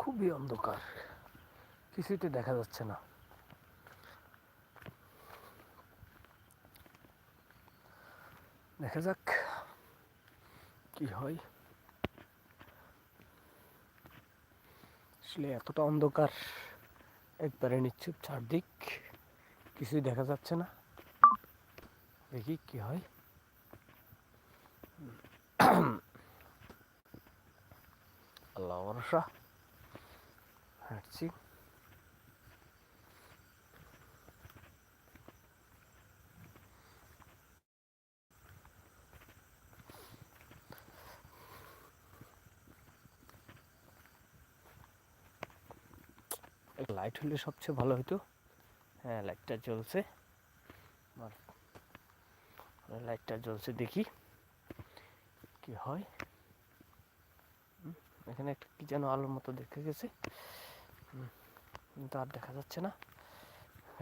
খুবই অন্ধকার কিছুই তো দেখা যাচ্ছে না। দেখা যাক কি হয়। আসলে এতটা অন্ধকার, একবারে নিশ্চুপ চারদিক, কিছুই দেখা যাচ্ছে না। দেখি কি হয়। আল্লাহ ভরসা। হাঁটছি লাইট হলে সবচেয়ে ভালো হতো হ্যাঁ লাইটটা জ্বলছে। লাইটটা জ্বলছে, দেখি কি হয়। এখানে একটা কি যেন আলোর মতো দেখে গেছে। কিন্তু আর দেখা যাচ্ছে না।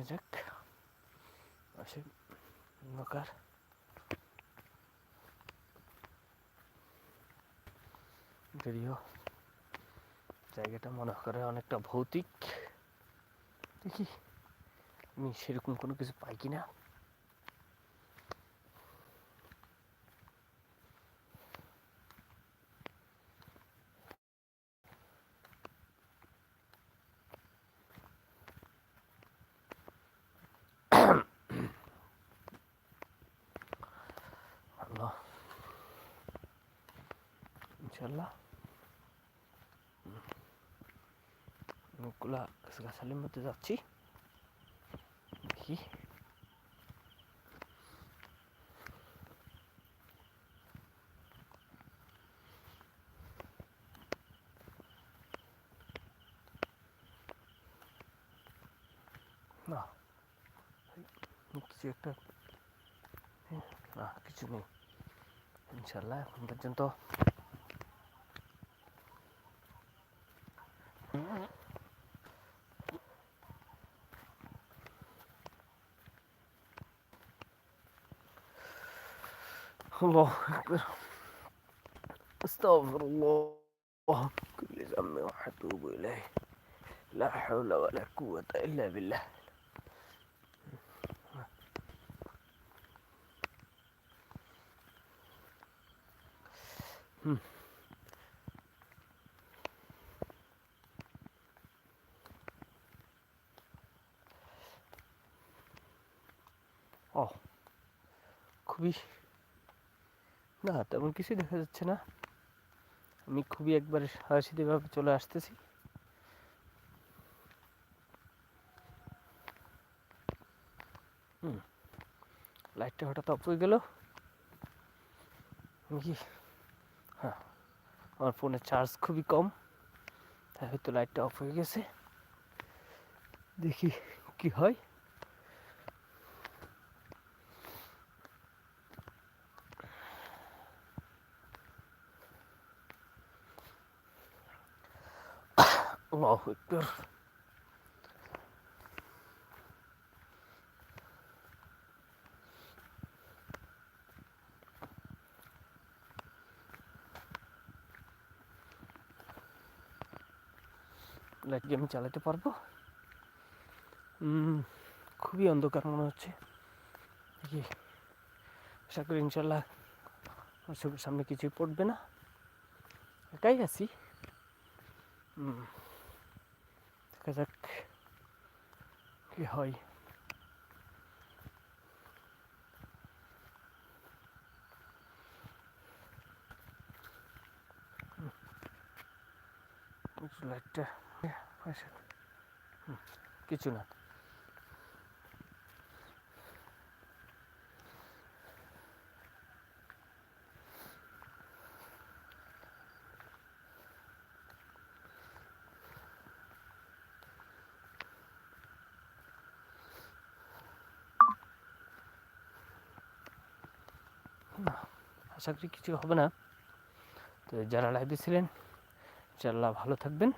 যাক, আসে, নৌকার। যদিও জায়গাটা মনে করে অনেকটা ভৌতিক, দেখি আমি সেরকম কোনো কিছু পাই কি না আল্লাহ ইনশাল্লাহ অনেকগুলা গাছগাছালির মধ্যে যাচ্ছি। দেখি। না। কিছু একটা না, কিছু নেই। ইনশাল্লাহ এখন পর্যন্ত الله أكبر أستغفر الله كل ذنب وأتوب إليه لا حول ولا قوة إلا بالله Hmm. Oh. Could be. না, তেমন কিছুই দেখা যাচ্ছে না। আমি খুবই একবারে সাহসিতভাবে চলে আসতেছি। লাইটটা হঠাৎ অফ হয়ে গেল। কি হ্যাঁ আমার ফোনের চার্জ খুবই কম, তাই হয়তো লাইটটা অফ হয়ে গেছে। দেখি কি হয়। আল্লাহ একবার লাইট কি আমি চালাতে পারব? খুবই অন্ধকার মনে হচ্ছে। আশা করি ইনশাল্লাহ চোখের সামনে কিছুই পড়বে না। একাই আছি। হুম দেখা যাক কি হয় কিছু না আশা করি কিছু হবে না। তো যারা লাইভে ছিলেন ইনশাল্লাহ ভালো থাকবেন।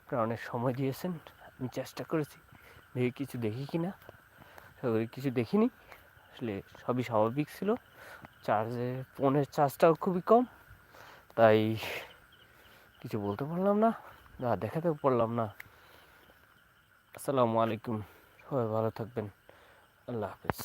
আপনারা অনেক সময় দিয়েছেন, আমি চেষ্টা করেছি। দেখি কিছু দেখি কি না কিছু দেখিনি। আসলে সবই স্বাভাবিক ছিল। চার্জে ফোনের চার্জটাও খুবই কম। তাই কিছু বলতে পারলাম না না দেখাতেও পারলাম না। আসসালামু আলাইকুম। সবাই ভালো থাকবেন। আল্লাহ হাফেজ।